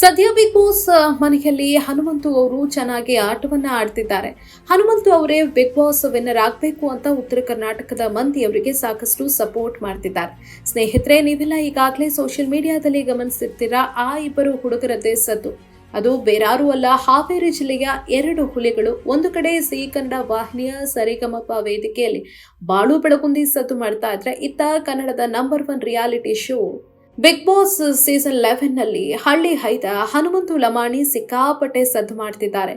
ಸದ್ಯ big boss ಮನೆಯಲ್ಲಿ ಹನುಮಂತು ಅವರು ಚೆನ್ನಾಗಿ ಆಟವನ್ನ ಆಡ್ತಿದ್ದಾರೆ. ಹನುಮಂತು ಅವರೇ ಬಿಗ್ ಬಾಸ್ ವಿನ್ನರ್ ಆಗಬೇಕು ಅಂತ ಉತ್ತರ ಕರ್ನಾಟಕದ ಮಂದಿ ಅವರಿಗೆ ಸಾಕಷ್ಟು ಸಪೋರ್ಟ್ ಮಾಡ್ತಿದ್ದಾರೆ. ಸ್ನೇಹಿತರೆ, ನೀವೆಲ್ಲ ಈಗಾಗಲೇ ಸೋಷಿಯಲ್ ಮೀಡಿಯಾದಲ್ಲಿ ಗಮನಿಸಿರ್ತೀರಾ? ಆ ಇಬ್ಬರು ಹುಡುಗರದ್ದೇ ಸದ್ದು. ಅದು ಬೇರಾರೂ ಅಲ್ಲ, ಹಾವೇರಿ ಜಿಲ್ಲೆಯ ಎರಡು ಹುಲಿಗಳು, ಒಂದು ಕಡೆ ಸಿ ಕನ್ನಡ ವಾಹಿನಿಯ ಸರಿಗಮಪ ವೇದಿಕೆಯಲ್ಲಿ ಬಾಳು ಬೆಳಗುಂದಿ ಸದ್ದು ಮಾಡ್ತಾ ಇದ್ರೆ, ಇತ್ತ ಕನ್ನಡದ number one reality show Bigg Boss season ಲೆವೆನ್ನಲ್ಲಿ ಹಳ್ಳಿ ಹೈದ ಹನುಮಂತು ಲಮಾಣಿ ಸಿಕ್ಕಾಪಟ್ಟೆ ಸದ್ದು ಮಾಡ್ತಿದ್ದಾರೆ.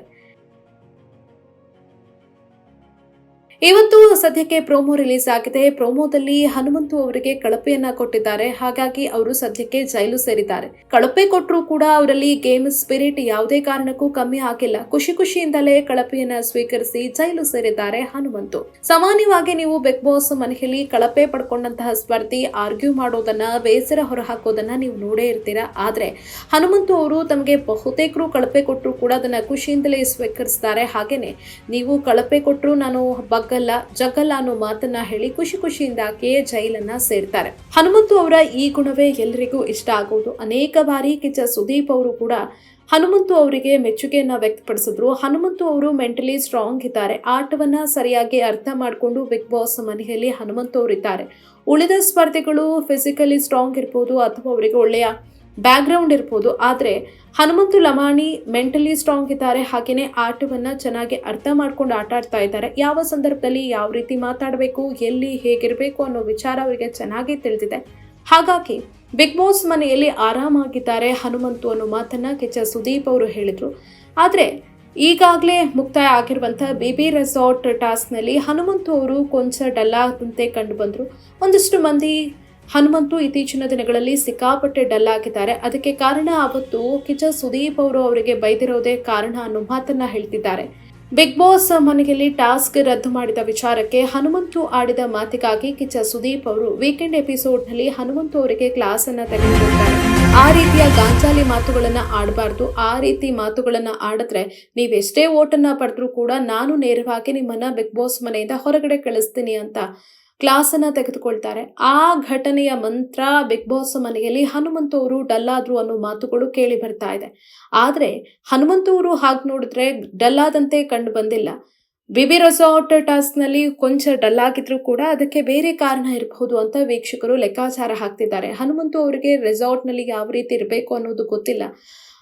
ಇವತ್ತು ಸದ್ಯಕ್ಕೆ ಪ್ರೋಮೋ ರಿಲೀಸ್ ಆಗಿದೆ. ಪ್ರೋಮೋದಲ್ಲಿ ಹನುಮಂತು ಅವರಿಗೆ ಕಳಪೆಯನ್ನ ಕೊಟ್ಟಿದ್ದಾರೆ. ಹಾಗಾಗಿ ಅವರು ಸದ್ಯಕ್ಕೆ ಜೈಲು ಸೇರಿದ್ದಾರೆ. ಕಳಪೆ ಕೊಟ್ಟರೂ ಕೂಡ ಅವರಲ್ಲಿ ಗೇಮ್ ಸ್ಪಿರಿಟ್ ಯಾವುದೇ ಕಾರಣಕ್ಕೂ ಕಮ್ಮಿ ಆಗಿಲ್ಲ. ಖುಷಿ ಖುಷಿಯಿಂದಲೇ ಕಳಪೆಯನ್ನ ಸ್ವೀಕರಿಸಿ ಜೈಲು ಸೇರಿದ್ದಾರೆ ಹನುಮಂತು. ಸಾಮಾನ್ಯವಾಗಿ ನೀವು ಬಿಗ್ ಬಾಸ್ ಮನೆಯಲ್ಲಿ ಕಳಪೆ ಪಡ್ಕೊಂಡಂತಹ ಸ್ಪರ್ಧಿ ಆರ್ಗ್ಯೂ ಮಾಡೋದನ್ನ, ಬೇಸರ ಹೊರಹಾಕೋದನ್ನ ನೀವು ನೋಡೇ ಇರ್ತೀರಾ? ಆದ್ರೆ ಹನುಮಂತು ಅವರು ತಮಗೆ ಬಹುತೇಕರು ಕಳಪೆ ಕೊಟ್ಟರು ಕೂಡ ಅದನ್ನ ಖುಷಿಯಿಂದಲೇ ಸ್ವೀಕರಿಸ್ತಾರೆ. ಹಾಗೇನೆ ನೀವು ಕಳಪೆ ಕೊಟ್ಟರು ನಾನು ಬಗ್ಗಲ್ಲ ಜಗ್ಗಲ್ಲ ಅನ್ನೋ ಮಾತನ್ನ ಹೇಳಿ ಖುಷಿ ಖುಷಿಯಿಂದ ಆಕೆಯೇ ಜೈಲನ್ನ ಸೇರ್ತಾರೆ. ಹನುಮಂತು ಅವರ ಈ ಗುಣವೇ ಎಲ್ಲರಿಗೂ ಇಷ್ಟ ಆಗುವುದು ಅನೇಕ ಬಾರಿ ಕಿಚ್ಚ ಸುದೀಪ್ ಅವರು ಕೂಡ ಹನುಮಂತು ಅವರಿಗೆ ಮೆಚ್ಚುಗೆಯನ್ನು ವ್ಯಕ್ತಪಡಿಸಿದ್ರು. ಹನುಮಂತು ಅವರು ಮೆಂಟಲಿ ಸ್ಟ್ರಾಂಗ್ ಇದ್ದಾರೆ. ಆಟವನ್ನ ಸರಿಯಾಗಿ ಅರ್ಥ ಮಾಡಿಕೊಂಡು ಬಿಗ್ ಬಾಸ್ ಮನೆಯಲ್ಲಿ ಹನುಮಂತು ಅವರಿದ್ದಾರೆ. ಉಳಿದ ಸ್ಪರ್ಧಿಗಳು ಫಿಸಿಕಲಿ ಸ್ಟ್ರಾಂಗ್ ಇರ್ಬೋದು ಅಥವಾ ಅವರಿಗೆ ಒಳ್ಳೆಯ ಬ್ಯಾಕ್ಗ್ರೌಂಡ್ ಇರ್ಬೋದು, ಆದರೆ ಹನುಮಂತು ಲಮಾಣಿ ಮೆಂಟಲಿ ಸ್ಟ್ರಾಂಗ್ ಇದ್ದಾರೆ. ಹಾಗೆಯೇ ಆಟವನ್ನು ಚೆನ್ನಾಗಿ ಅರ್ಥ ಮಾಡ್ಕೊಂಡು ಆಟ ಆಡ್ತಾ ಇದ್ದಾರೆ. ಯಾವ ಸಂದರ್ಭದಲ್ಲಿ ಯಾವ ರೀತಿ ಮಾತಾಡಬೇಕು, ಎಲ್ಲಿ ಹೇಗಿರಬೇಕು ಅನ್ನೋ ವಿಚಾರ ಅವರಿಗೆ ಚೆನ್ನಾಗಿ ತಿಳಿದಿದೆ. ಹಾಗಾಗಿ ಬಿಗ್ ಬಾಸ್ ಮನೆಯಲ್ಲಿ ಆರಾಮಾಗಿದ್ದಾರೆ ಹನುಮಂತು ಅನ್ನೋ ಮಾತನ್ನ ಕೆಚ್ಚ ಸುದೀಪ್ ಅವರು ಹೇಳಿದರು. ಆದರೆ ಈಗಾಗಲೇ ಮುಕ್ತಾಯ ಆಗಿರುವಂಥ ಬಿ ಬಿ ರೆಸಾರ್ಟ್ ಟಾಸ್ಕ್ನಲ್ಲಿ ಹನುಮಂತು ಅವರು ಕೊಂಚ ಡಲ್ಲಾದಂತೆ ಕಂಡು ಬಂದರು. ಒಂದಷ್ಟು ಮಂದಿ ಹನುಮಂತು ಇತ್ತೀಚಿನ ದಿನಗಳಲ್ಲಿ ಸಿಕ್ಕಾಪಟ್ಟೆ ಡಲ್ ಆಗಿದ್ದಾರೆ. ಅದಕ್ಕೆ ಕಾರಣ ಅವತ್ತು ಕಿಚ್ಚ ಸುದೀಪ್ ಅವರು ಅವರಿಗೆ ಬೈದಿರೋದೇ ಕಾರಣ ಅನ್ನೋ ಮಾತನ್ನ ಹೇಳ್ತಿದ್ದಾರೆ. ಬಿಗ್ ಬಾಸ್ ಮನೆಯಲ್ಲಿ ಟಾಸ್ಕ್ ರದ್ದು ಮಾಡಿದ ವಿಚಾರಕ್ಕೆ ಹನುಮಂತು ಆಡಿದ ಮಾತಿಗಾಗಿ ಕಿಚ್ಚ ಸುದೀಪ್ ಅವರು ವೀಕೆಂಡ್ ಎಪಿಸೋಡ್ನಲ್ಲಿ ಹನುಮಂತು ಅವರಿಗೆ ಕ್ಲಾಸ್ ಅನ್ನ ತೆಗೆದುಕೊಳ್ತಾರೆ ಆ ರೀತಿಯ ಗಾಂಚಾಲಿ ಮಾತುಗಳನ್ನ ಆಡಬಾರ್ದು. ಆ ರೀತಿ ಮಾತುಗಳನ್ನ ಆಡಿದ್ರೆ ನೀವೆಷ್ಟೇ ಓಟನ್ನ ಪಡೆದ್ರೂ ಕೂಡ ನಾನು ನೇರವಾಗಿ ನಿಮ್ಮನ್ನ ಬಿಗ್ ಬಾಸ್ ಮನೆಯಿಂದ ಹೊರಗಡೆ ಕಳಿಸ್ತೀನಿ ಅಂತ ಕ್ಲಾಸ್ ಅನ್ನ ತೆಗೆದುಕೊಳ್ತಾರೆ. ಆ ಘಟನೆಯ ಮಂತ್ರ ಬಿಗ್ ಬಾಸ್ ಮನೆಯಲ್ಲಿ ಹನುಮಂತು ಅವರು ಡಲ್ ಆದ್ರು ಅನ್ನೋ ಮಾತುಗಳು ಕೇಳಿ ಬರ್ತಾ ಇದೆ. ಆದ್ರೆ ಹನುಮಂತು ಅವರು ಹಾಗೆ ನೋಡಿದ್ರೆ ಡಲ್ ಆದಂತೆ ಕಂಡು ಬಂದಿಲ್ಲ. ಬಿಬಿ ರೆಸಾರ್ಟ್ ಟಾಸ್ಕ್ನಲ್ಲಿ ಕೊಂಚ ಡಲ್ ಆಗಿದ್ರು ಕೂಡ ಅದಕ್ಕೆ ಬೇರೆ ಕಾರಣ ಇರಬಹುದು ಅಂತ ವೀಕ್ಷಕರು ಲೆಕ್ಕಾಚಾರ ಹಾಕ್ತಿದ್ದಾರೆ. ಹನುಮಂತು ಅವರಿಗೆ ರೆಸಾರ್ಟ್ನಲ್ಲಿ ಯಾವ ರೀತಿ ಇರಬೇಕು ಅನ್ನೋದು ಗೊತ್ತಿಲ್ಲ.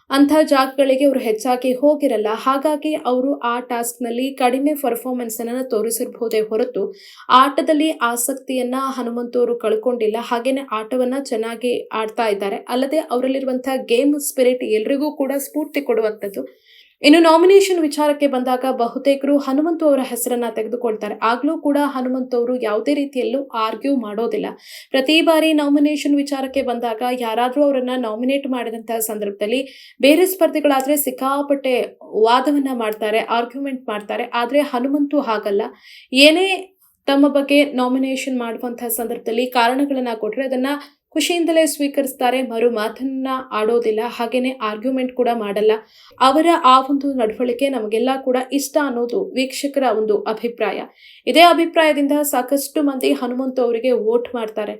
ಅಂಥ ಜಾಗಗಳಿಗೆ ಅವರು ಹೆಚ್ಚಾಗಿ ಹೋಗಿರಲ್ಲ. ಹಾಗಾಗಿ ಅವರು ಆ ಟಾಸ್ಕ್ನಲ್ಲಿ ಕಡಿಮೆ ಪರ್ಫಾರ್ಮೆನ್ಸನ್ನು ತೋರಿಸಿರ್ಬೋದೇ ಹೊರತು ಆಟದಲ್ಲಿ ಆಸಕ್ತಿಯನ್ನ ಹನುಮಂತವರು ಕಳ್ಕೊಂಡಿಲ್ಲ. ಹಾಗೇನೆ ಆಟವನ್ನ ಚೆನ್ನಾಗಿ ಆಡ್ತಾ ಇದ್ದಾರೆ. ಅಲ್ಲದೆ ಅವರಲ್ಲಿರುವಂತಹ ಗೇಮ್ ಸ್ಪಿರಿಟ್ ಎಲ್ರಿಗೂ ಕೂಡ ಸ್ಫೂರ್ತಿ ಕೊಡುವಂಥದ್ದು. ಇನ್ನು ನಾಮಿನೇಷನ್ ವಿಚಾರಕ್ಕೆ ಬಂದಾಗ ಬಹುತೇಕರು ಹನುಮಂತು ಅವರ ಹೆಸರನ್ನ ತೆಗೆದುಕೊಳ್ತಾರೆ. ಆಗ್ಲೂ ಕೂಡ ಹನುಮಂತು ಅವರು ಯಾವುದೇ ರೀತಿಯಲ್ಲೂ ಆರ್ಗ್ಯೂ ಮಾಡೋದಿಲ್ಲ. ಪ್ರತಿ ಬಾರಿ ನಾಮಿನೇಷನ್ ವಿಚಾರಕ್ಕೆ ಬಂದಾಗ ಯಾರಾದರೂ ಅವರನ್ನ ನಾಮಿನೇಟ್ ಮಾಡಿದಂತಹ ಸಂದರ್ಭದಲ್ಲಿ ಬೇರೆ ಸ್ಪರ್ಧಿಗಳಾದ್ರೆ ಸಿಕ್ಕಾಪಟ್ಟೆ ವಾದವನ್ನ ಮಾಡ್ತಾರೆ ಆರ್ಗ್ಯುಮೆಂಟ್ ಮಾಡ್ತಾರೆ. ಆದರೆ ಹನುಮಂತು ಹಾಗಲ್ಲ. ಏನೇ ತಮ್ಮ ಬಗ್ಗೆ ನಾಮಿನೇಷನ್ ಮಾಡುವಂತಹ ಸಂದರ್ಭದಲ್ಲಿ ಕಾರಣಗಳನ್ನ ಕೊಟ್ಟರೆ ಅದನ್ನ ಖುಷಿಯಿಂದಲೇ ಸ್ವೀಕರಿಸ್ತಾರೆ. ಮರು ಮಾತನ್ನ ಆಡೋದಿಲ್ಲ. ಹಾಗೇನೆ ಆರ್ಗ್ಯುಮೆಂಟ್ ಕೂಡ ಮಾಡಲ್ಲ. ಅವರ ಆ ಒಂದು ನಡವಳಿಕೆ ನಮಗೆಲ್ಲ ಕೂಡ ಇಷ್ಟ ಅನ್ನೋದು ವೀಕ್ಷಕರ ಒಂದು ಅಭಿಪ್ರಾಯ. ಇದೇ ಅಭಿಪ್ರಾಯದಿಂದ ಸಾಕಷ್ಟು ಮಂದಿ ಹನುಮಂತ ಅವರಿಗೆ ವೋಟ್ ಮಾಡ್ತಾರೆ.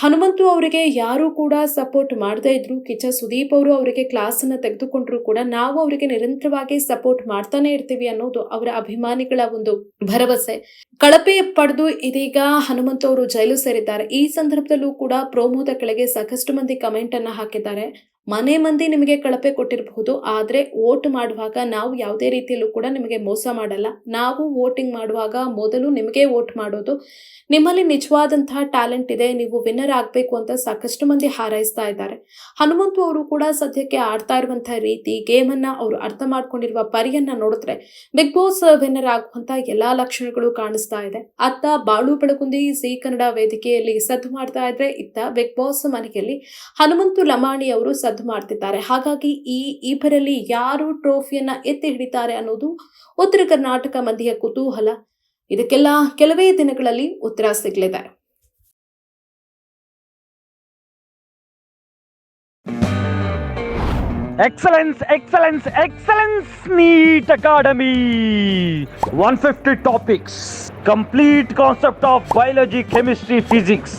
ಹನುಮಂತು ಅವರಿಗೆ ಯಾರು ಕೂಡ ಸಪೋರ್ಟ್ ಮಾಡದೇ ಇದ್ರು. ಕಿಚ್ಚ ಸುದೀಪ್ ಅವರು ಅವರಿಗೆ ಅನ್ನ ತೆಗೆದುಕೊಂಡ್ರು ಕೂಡ ನಾವು ಅವರಿಗೆ ನಿರಂತರವಾಗಿ ಸಪೋರ್ಟ್ ಮಾಡ್ತಾನೆ ಇರ್ತೀವಿ ಅನ್ನೋದು ಅವರ ಅಭಿಮಾನಿಗಳ ಒಂದು ಭರವಸೆ. ಕಳಪೆ ಪಡೆದು ಇದೀಗ ಹನುಮಂತು ಅವರು ಜೈಲು ಸೇರಿದ್ದಾರೆ. ಈ ಸಂದರ್ಭದಲ್ಲೂ ಕೂಡ ಪ್ರೋಮೋದ ಕೆಳಗೆ ಸಾಕಷ್ಟು ಮಂದಿ ಕಮೆಂಟ್ ಅನ್ನ ಹಾಕಿದ್ದಾರೆ. ಮನೆ ಮಂದಿ ನಿಮಗೆ ಕಳಪೆ ಕೊಟ್ಟಿರಬಹುದು, ಆದರೆ ವೋಟ್ ಮಾಡುವಾಗ ನಾವು ಯಾವುದೇ ರೀತಿಯಲ್ಲೂ ಕೂಡ ನಿಮಗೆ ಮೋಸ ಮಾಡಲ್ಲ. ನಾವು ವೋಟಿಂಗ್ ಮಾಡುವಾಗ ಮೊದಲು ನಿಮಗೆ ವೋಟ್ ಮಾಡೋದು ನಿಮ್ಮಲ್ಲಿ ನಿಜವಾದಂತಹ ಟ್ಯಾಲೆಂಟ್ ಇದೆ, ನೀವು ವಿನ್ನರ್ ಆಗಬೇಕು ಅಂತ ಸಾಕಷ್ಟು ಮಂದಿ ಹಾರೈಸ್ತಾ ಇದ್ದಾರೆ. ಹನುಮಂತು ಅವರು ಕೂಡ ಸದ್ಯಕ್ಕೆ ಆಡ್ತಾ ಇರುವಂತಹ ರೀತಿ, ಗೇಮನ್ನ ಅವರು ಅರ್ಥ ಮಾಡ್ಕೊಂಡಿರುವ ಪರಿಯನ್ನ ನೋಡಿದ್ರೆ ಬಿಗ್ ಬಾಸ್ ವಿನ್ನರ್ ಆಗುವಂತಹ ಎಲ್ಲಾ ಲಕ್ಷಣಗಳು ಕಾಣಿಸ್ತಾ ಇದೆ. ಅತ್ತ ಬಾಳು ಬೆಳಗುಂದಿ ಜಿ ಕನ್ನಡ ವೇದಿಕೆಯಲ್ಲಿ ಸದ್ದು ಮಾಡ್ತಾ ಇದ್ರೆ ಇತ್ತ ಬಿಗ್ ಬಾಸ್ ಮನೆಯಲ್ಲಿ ಹನುಮಂತು ಲಮಾಣಿ ಅವರು ಸದ್ದು ಅನ್ನೋದು ಮಾಡ್ತಿದ್ದಾರೆ. ಹಾಗಾಗಿ ಈ ಇಬ್ಬರಲ್ಲಿ ಯಾರು ಟ್ರೋಫಿಯನ್ನು ಎತ್ತಿ ಹಿಡಿತಾರೆ ಅನ್ನೋದು ಉತ್ತರ ಕರ್ನಾಟಕ ಮಂದಿಯ ಕುತೂಹಲ. ಇದಕ್ಕೆಲ್ಲ ಕೆಲವೇ ದಿನಗಳಲ್ಲಿ ಉತ್ತರ ಸಿಗಲಿದೆ. Excellence excellence excellence NEET academy one fifty topics complete concept of biology chemistry physics